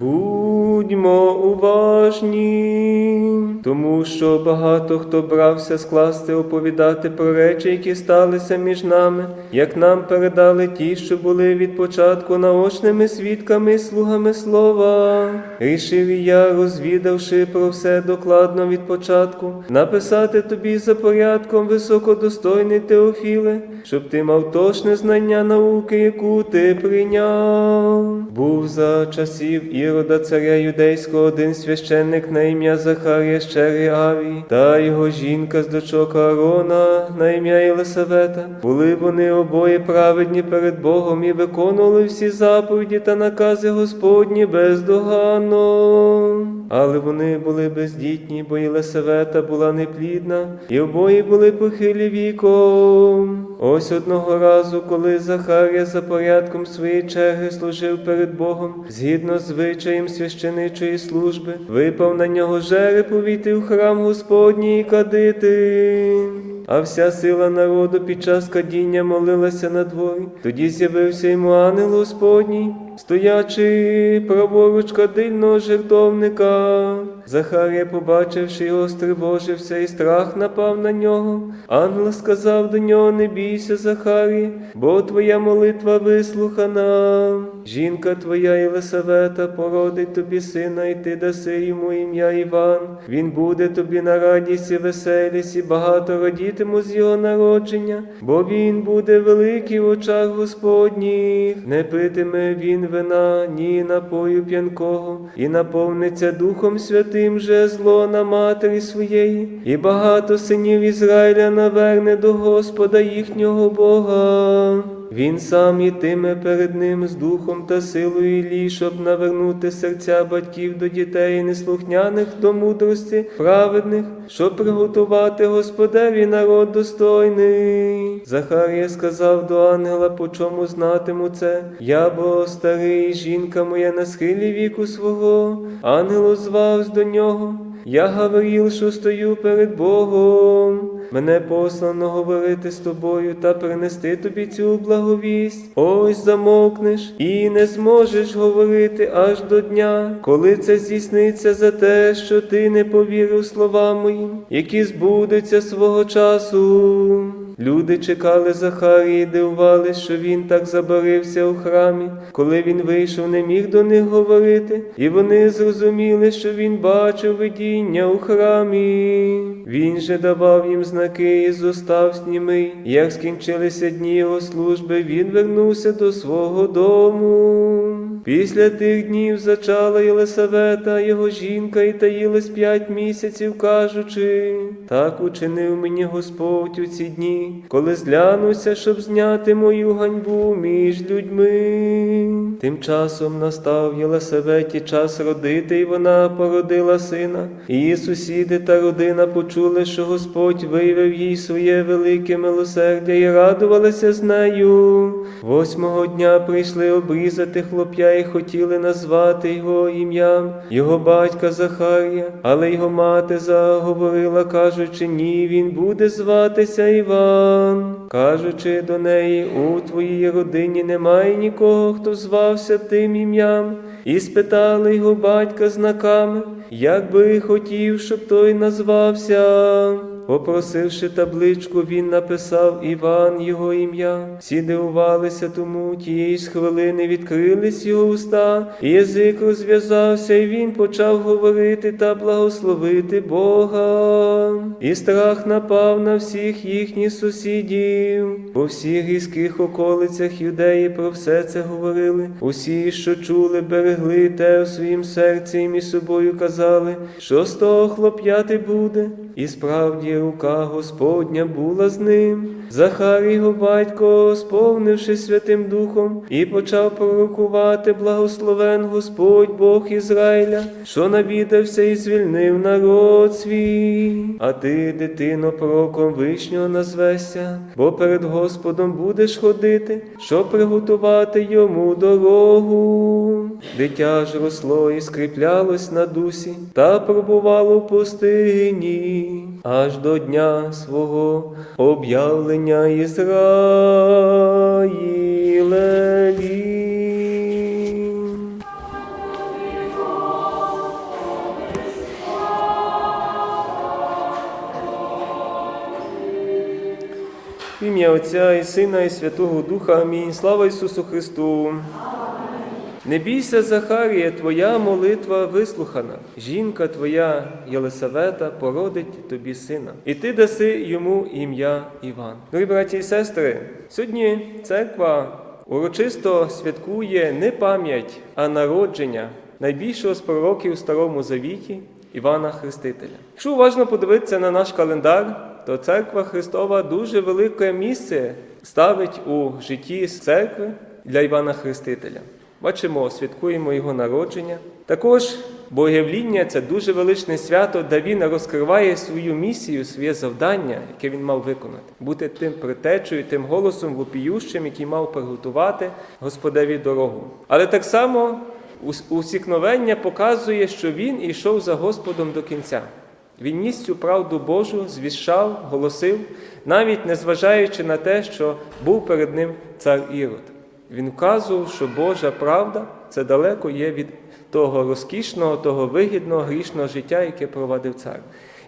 Будьмо уважні, тому що багато хто брався скласти оповідати про речі, які сталися між нами, як нам передали ті, що були від початку наочними свідками і слугами слова. Рішив і я, розвідавши про все докладно від початку, написати тобі за порядком високодостойний Теофіле, щоб ти мав точне знання науки, яку ти прийняв. Був за часів Ірода царя юдейського один священник на ім'я Захарія щирий Авій, та його жінка з дочок Аарона на ім'я Єлисавета. Були вони обоє праведні перед Богом і виконували всі заповіді та накази Господні бездоганно. Але вони були бездітні, бо Єлисавета була неплідна, і обоє були похилі віком. Ось одного разу, коли Захарія за порядком своєї черги служив перед Богом, згідно з звичаєм священичої служби, випав на нього жереб увійти в храм Господній і кадити. А вся сила народу під час кадіння молилася на дворі. Тоді з'явився йому ангел Господній, стоячи праворуч кадильного жертовника. Захарія, побачивши його, стривожився, і страх напав на нього. Ангел сказав до нього: Не бійся, Захарі, бо твоя молитва вислухана. Жінка твоя Єлисавета породить тобі сина, і ти даси йому ім'я Іван. Він буде тобі на радість і веселість, і багато радітиму з його народження, бо він буде великий в очах Господніх. Не питиме він вина, ні напою п'янкого, і наповниться Духом Святим же зло на матері своєї, і багато синів Ізраїля наверне до Господа їхнього Бога. Він сам ітиме перед ним з духом та силою Іллі, щоб навернути серця батьків до дітей неслухняних до мудрості, праведних, щоб приготувати Господеві народ достойний. Захарія сказав до ангела, по чому знатиму це. Я бо старий, жінка моя на схилі віку свого. Ангел озвався до нього. Я Гавриїл, що стою перед Богом. Мене послано говорити з тобою та принести тобі цю благовість. Ось замовкнеш і не зможеш говорити аж до дня, коли це здійсниться за те, що ти не повірив словам моїм, які збудуться свого часу. Люди чекали Захарії, дивувались, що він так забарився у храмі. Коли він вийшов, не міг до них говорити, і вони зрозуміли, що він бачив видіння у храмі. Він же давав їм знаки і зостав снімий. Як скінчилися дні його служби, він вернувся до свого дому. Після тих днів зачала Єлисавета, його жінка, і таїлась п'ять місяців, кажучи, так учинив мені Господь у ці дні, коли зглянуся, щоб зняти мою ганьбу між людьми. Тим часом настав Єлисаветі час родити, і вона породила сина. Її сусіди та родина почули, що Господь виявив їй своє велике милосердя і радувалися з нею. Восьмого дня прийшли обрізати хлоп'я і хотіли назвати його ім'ям, його батька Захарія, але його мати заговорила, кажучи, ні, він буде зватися Іван. Кажучи до неї, у твоїй родині немає нікого, хто звався тим ім'ям, і спитали його батька знаками, як би хотів, щоб той назвався. Попросивши табличку, він написав Іван його ім'я. Всі дивувалися тому, тієї ж хвилини відкрились його уста, і язик розв'язався, і він почав говорити та благословити Бога. І страх напав на всіх їхніх сусідів. По всіх гірських околицях юдеї про все це говорили. Усі, що чули, берегли те у своїм серці, і між собою казали, що з того хлоп'яти буде. І справді рука Господня була з ним. Захар його батько, сповнивши Святим Духом, і почав пророкувати благословен Господь Бог Ізраїля, що навідався і звільнив народ свій. А ти, дитино, пророком вишнього назвешся, бо перед Господом будеш ходити, щоб приготувати йому дорогу. Дитя ж росло і скріплялось на дусі, та пробувало в пустині аж до до дня свого об'явлення Ізраїлеві. В ім'я Отця і Сина, і Святого Духа. Амінь. Слава Ісусу Христу. Не бійся, Захарія, твоя молитва вислухана. Жінка твоя Єлисавета породить тобі сина, і ти даси йому ім'я Іван. Дорогі браті і сестри, сьогодні церква урочисто святкує не пам'ять, а народження найбільшого з пророків в Старому Завіті Івана Хрестителя. Якщо уважно подивитися на наш календар, то церква Христова дуже велике місце ставить у житті церкви для Івана Хрестителя. Бачимо, святкуємо його народження. Також Богоявління це дуже величне свято, де він розкриває свою місію, своє завдання, яке він мав виконати, бути тим притечою, тим голосом вопіющим, який мав приготувати Господеві дорогу. Але так само усікновення показує, що він йшов за Господом до кінця. Він ніс цю правду Божу, звіщав, голосив, навіть незважаючи на те, що був перед ним цар Ірод. Він вказував, що Божа правда це далеко є від того розкішного, того вигідного грішного життя, яке провадив цар.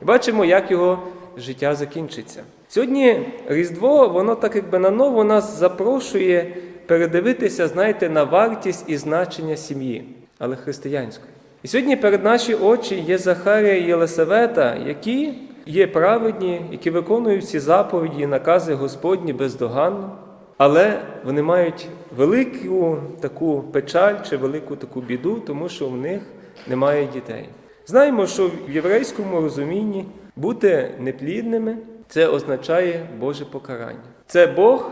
І бачимо, як його життя закінчиться. Сьогодні Різдво, воно так якби наново нас запрошує передивитися, знаєте, на вартість і значення сім'ї, але християнської. І сьогодні перед наші очі є Захарія і Єлисавета, які є праведні, які виконують всі заповіді і накази Господні бездоганно, але вони мають велику таку печаль чи велику таку біду, тому що в них немає дітей. Знаємо, що в єврейському розумінні бути неплідними це означає Боже покарання. Це Бог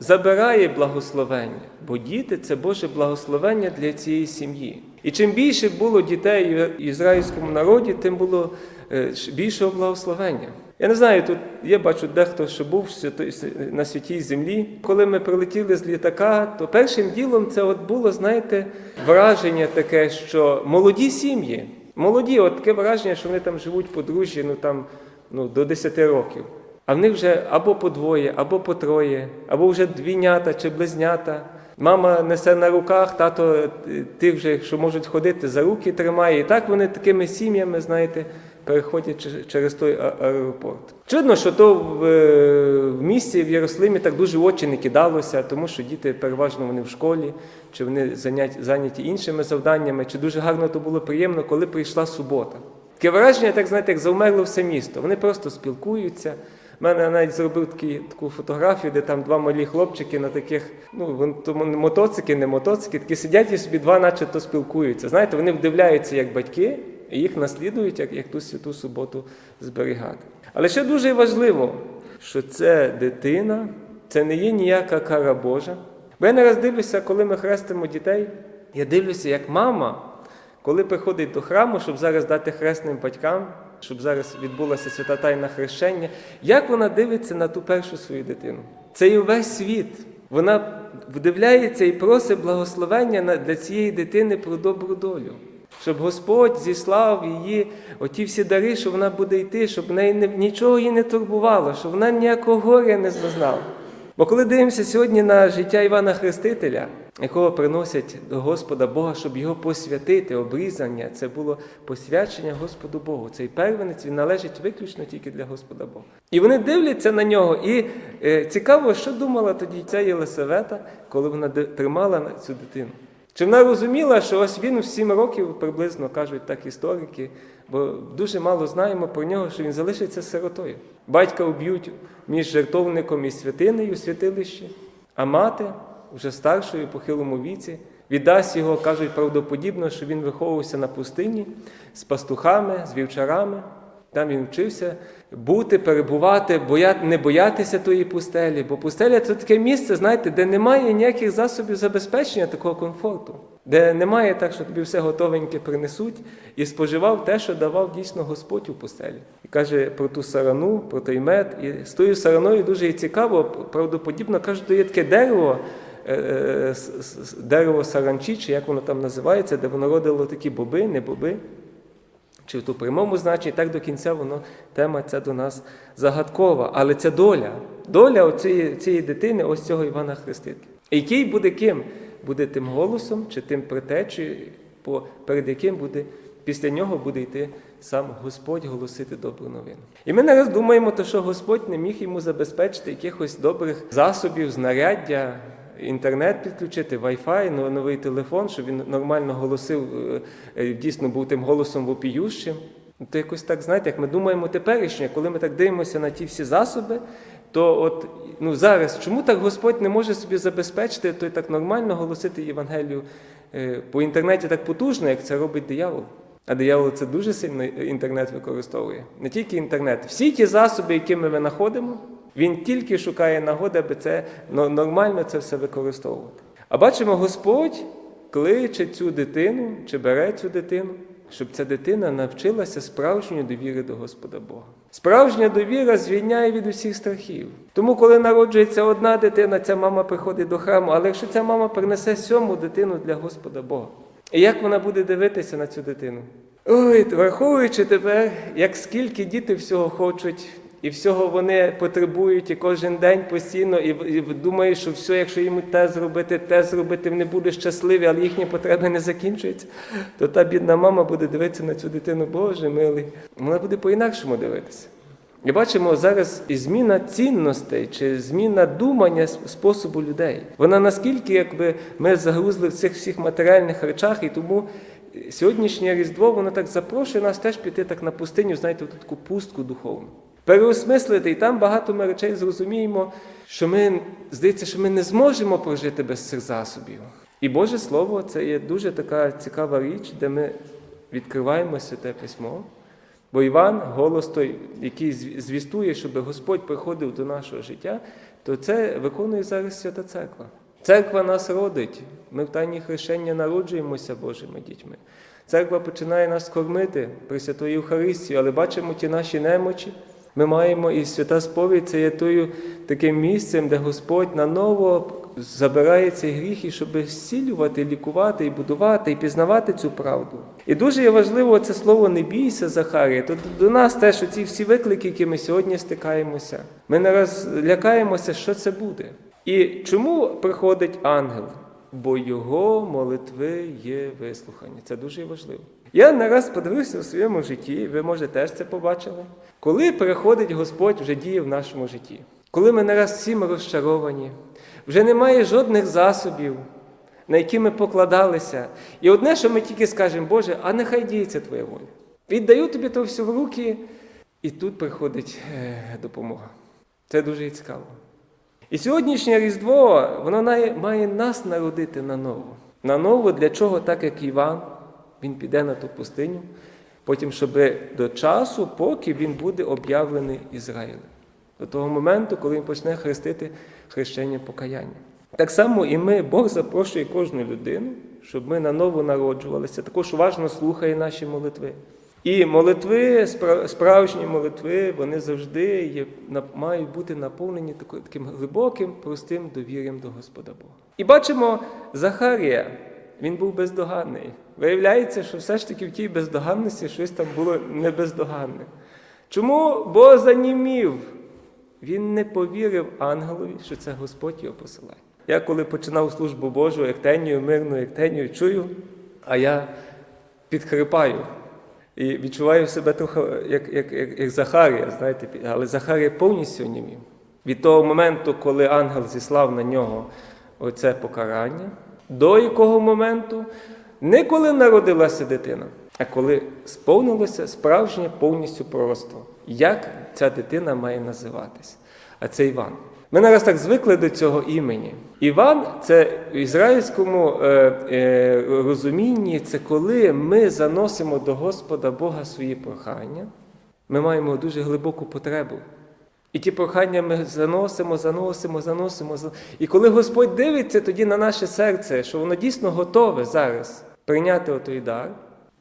забирає благословення, бо діти це Боже благословення для цієї сім'ї. І чим більше було дітей в ізраїльському народі, тим було більшого благословення. Я не знаю, тут я бачу дехто, що був на святій землі. Коли ми прилетіли з літака, то першим ділом це от було, знаєте, враження таке, що молоді сім'ї, молоді, от таке враження, що вони там живуть подружжя, ну там ну, до 10 років. А в них вже або по двоє, або по троє, або вже двійнята чи близнята. Мама несе на руках, тато тих вже, що можуть ходити, за руки тримає. І так вони такими сім'ями, знаєте, переходять через той аеропорт. Чудно, що то в, в місті в Єрусалимі так дуже очі не кидалося, тому що діти переважно вони в школі, чи вони зайняті, іншими завданнями, чи дуже гарно то було приємно, коли прийшла субота. Таке враження, так знаєте, як завмерло все місто. Вони просто спілкуються. У мене навіть зробив такі, таку фотографію, де там два малі хлопчики на таких, ну то мотоцики, не мотоцики, такі сидять і собі два, начебто спілкуються. Знаєте, вони вдивляються як батьки, їх наслідують, як, як ту святу суботу зберігати. Але ще дуже важливо, що це дитина, це не є ніяка кара Божа. Бо я не раз дивлюся, коли ми хрестимо дітей, я дивлюся, як мама, коли приходить до храму, щоб зараз дати хресним батькам щоб зараз відбулася свята тайна хрещення, як вона дивиться на ту першу свою дитину? Це і весь світ. Вона вдивляється і просить благословення для цієї дитини про добру долю. Щоб Господь зіслав її оті всі дари, що вона буде йти, щоб в неї нічого її не турбувало, щоб вона ніякого горя не зазнала. Бо коли дивимося сьогодні на життя Івана Хрестителя, якого приносять до Господа Бога, щоб його посвятити, обрізання, це було посвячення Господу Богу. Цей первенець він належить виключно тільки для Господа Бога. І вони дивляться на нього. І е, цікаво, що думала тоді ця Єлисавета, коли вона тримала цю дитину. Чи вона розуміла, що ось він в сім років приблизно кажуть так історики, бо дуже мало знаємо про нього, що він залишиться сиротою. Батька вб'ють між жертовником і святинею святилищі, а мати, вже старшою, похилому віці, віддасть його, кажуть, правдоподібно, що він виховувався на пустині з пастухами, з вівчарами. Там він вчився бути, перебувати, не боятися тої пустелі, бо пустеля це таке місце, знаєте, де немає ніяких засобів забезпечення такого комфорту, де немає так, що тобі все готовеньке принесуть, і споживав те, що давав дійсно Господь у пустелі. І каже про ту сарану, про той мед. І з тою сараною дуже цікаво, правдоподібно кажуть, то є таке дерево. Е, е, дерево саранчі, чи як воно там називається, де воно родило такі боби, не боби чи в ту прямому значенні, так до кінця воно тема ця до нас загадкова. Але це доля, доля цієї, цієї дитини, ось цього Івана Хрестителя. Який буде ким? Буде тим голосом чи тим притечею, перед яким буде після нього буде йти сам Господь голосити добру новину. І ми не раз думаємо, то, що Господь не міг йому забезпечити якихось добрих засобів, знаряддя, інтернет підключити, Wi-Fi, новий телефон, щоб він нормально голосив, е, е, дійсно був тим голосом вопіющим. То якось так, знаєте, як ми думаємо теперішнє, коли ми так дивимося на ті всі засоби, то от ну зараз чому так Господь не може собі забезпечити той так нормально голосити Євангелію е, по інтернеті так потужно, як це робить диявол? А диявол це дуже сильно інтернет використовує. Не тільки інтернет, всі ті засоби, які ми винаходимо, він тільки шукає нагоди, аби це нормально це все використовувати. А бачимо, Господь кличе цю дитину чи бере цю дитину, щоб ця дитина навчилася справжньої довіри до Господа Бога. Справжня довіра звільняє від усіх страхів. Тому, коли народжується одна дитина, ця мама приходить до храму. Але якщо ця мама принесе сьому дитину для Господа Бога, і як вона буде дивитися на цю дитину? Ой, враховуючи тепер, як скільки діти всього хочуть, і всього вони потребують, і кожен день постійно, і, і думають, що все, якщо йому те зробити, те зробити, вони будуть щасливі, але їхні потреби не закінчуються, то та бідна мама буде дивитися на цю дитину, Боже милий. Вона буде по-інакшому дивитися. І бачимо зараз і зміна цінностей чи зміна думання способу людей. Вона наскільки, якби ми загрузли в цих всіх матеріальних речах, і тому сьогоднішнє Різдво воно так запрошує нас теж піти так на пустиню, знаєте, таку пустку духовну. Переосмислити, і там багато ми речей зрозуміємо, що ми здається, що ми не зможемо прожити без цих засобів. І Боже Слово це є дуже така цікава річ, де ми відкриваємо святе письмо. Бо Іван, голос той, який звістує, щоб Господь приходив до нашого життя, то це виконує зараз Свята Церква. Церква нас родить. Ми в тайні хрещення народжуємося Божими дітьми. Церква починає нас кормити при Святої Євхаристії, але бачимо ті наші немочі. Ми маємо і свята сповідь це є тою таким місцем, де Господь наново забирає цей гріх, і щоб зцілювати, лікувати, і будувати, і пізнавати цю правду. І дуже є важливо це слово не бійся, Захарія. То до нас теж оці всі виклики, які ми сьогодні стикаємося. Ми не лякаємося, що це буде. І чому приходить ангел? Бо його молитви є вислухані. Це дуже важливо. Я не раз подивився у своєму житті, ви може теж це побачили. Коли приходить Господь, вже діє в нашому житті. Коли ми не раз всі ми розчаровані, вже немає жодних засобів, на які ми покладалися. І одне, що ми тільки скажемо, Боже, а нехай діється Твоя воля. Віддаю тобі то все в руки, і тут приходить е, допомога. Це дуже цікаво. І сьогоднішнє Різдво, воно має нас народити наново. Наново для чого, так як Іван, він піде на ту пустиню, потім, щоб до часу, поки він буде об'явлений Ізраїлем. До того моменту, коли він почне хрестити хрещення покаяння. Так само і ми, Бог запрошує кожну людину, щоб ми наново народжувалися. Також уважно слухає наші молитви. І молитви, справжні молитви, вони завжди є, мають бути наповнені таким глибоким, простим довір'ям до Господа Бога. І бачимо Захарія, він був бездоганний. Виявляється, що все ж таки в тій бездоганності щось там було не бездоганне. Чому Бог занімів? Він не повірив ангелові, що це Господь його посилає. Я коли починав службу Божу, як тенію, мирну, як тенію, чую, а я підхрипаю. І відчуваю себе трохи як, як, як, як Захарія, знаєте, але Захарія повністю німів. Від того моменту, коли ангел зіслав на нього оце покарання, до якого моменту, не коли народилася дитина, а коли сповнилося справжнє повністю пророцтво. Як ця дитина має називатись? А це Іван. Ми нараз так звикли до цього імені. Іван це в ізраїльському е, е, розумінні, це коли ми заносимо до Господа Бога свої прохання. Ми маємо дуже глибоку потребу. І ті прохання ми заносимо, заносимо, заносимо. зан- І коли Господь дивиться тоді на наше серце, що воно дійсно готове зараз прийняти отой дар,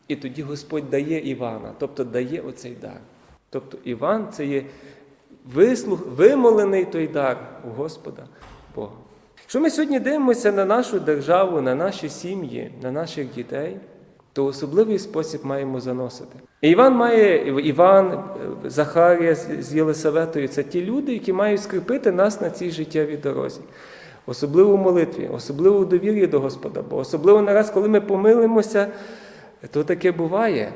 і тоді Господь дає Івана, тобто дає оцей дар. Тобто Іван це є вислух, вимолений той дар у Господа Бога. Якщо ми сьогодні дивимося на нашу державу, на наші сім'ї, на наших дітей, то особливий спосіб маємо заносити. Іван має Іван, е, Захарія з Єлисаветою це ті люди, які мають скріпити нас на цій життєвій дорозі. Особливо в молитві, особливо в довір'ї до Господа Бога, особливо нараз, коли ми помилимося, То таке буває.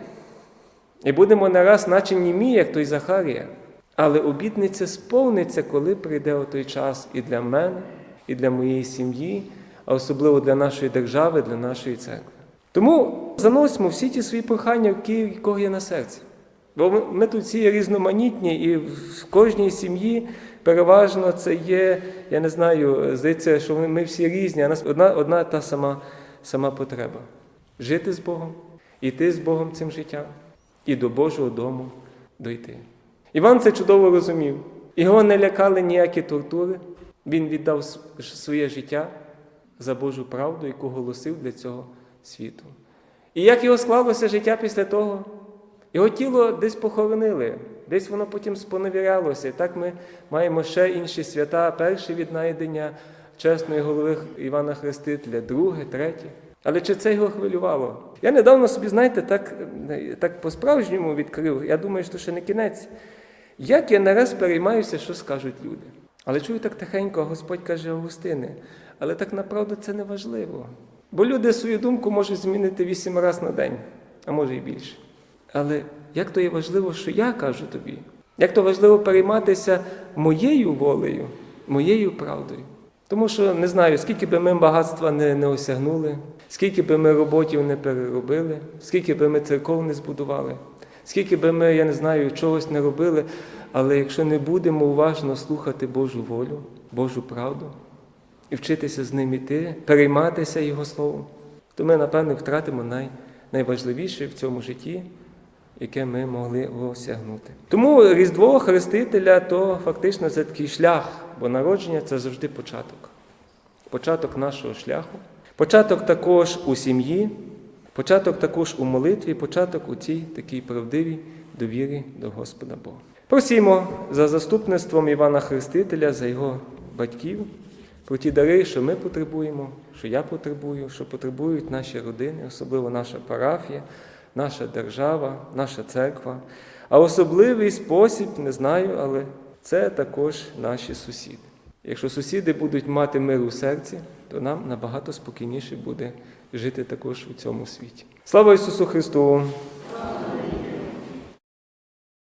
І будемо не раз, наче німі, як той Захарія. Але обітниця сповниться, коли прийде той час і для мене, і для моєї сім'ї, а особливо для нашої держави, для нашої церкви. Тому заносимо всі ті свої прохання, в Київ, кого є на серці. Бо ми тут всі різноманітні, і в кожній сім'ї переважно це є, я не знаю, здається, що ми- всі різні, а нас одна, одна та сама, сама потреба жити з Богом, іти з Богом цим життям і до Божого дому дойти. Іван це чудово розумів. Його не лякали ніякі тортури. Він віддав своє життя за Божу правду, яку голосив для цього світу. І як його склалося життя після того? Його тіло десь похоронили, десь воно потім споневірялося. І так ми маємо ще інші свята, перше віднайдення чесної голови Івана Хрестителя, друге, третє. Але чи це його хвилювало? Я недавно собі, знаєте, так, так по-справжньому відкрив. Я думаю, що ще не кінець. Як я не раз переймаюся, що скажуть люди. Але чую так тихенько, Господь каже Августини, але так направду це не важливо. Бо люди свою думку можуть змінити вісім разів на день, а може і більше. Але як то є важливо, що я кажу тобі? Як то важливо перейматися моєю волею, моєю правдою? Тому що не знаю, скільки би ми багатства не, не осягнули, скільки би ми роботів не переробили, скільки би ми церков не збудували, скільки би ми, я не знаю, чогось не робили, але якщо не будемо уважно слухати Божу волю, Божу правду і вчитися з ним іти, перейматися Його Словом, то ми, напевне, втратимо най, найважливіше в цьому житті, яке ми могли осягнути. Тому Різдво Хрестителя то фактично це такий шлях, бо народження це завжди початок. Початок нашого шляху, початок також у сім'ї, початок також у молитві, початок у цій такій правдивій довірі до Господа Бога. Просімо за заступництвом Івана Хрестителя, за його батьків, про ті дари, що ми потребуємо, що я потребую, що потребують наші родини, особливо наша парафія, наша держава, наша церква. А особливий спосіб, не знаю, але це також наші сусіди. Якщо сусіди будуть мати мир у серці, то нам набагато спокійніше буде жити також у цьому світі. Слава Ісусу Христу!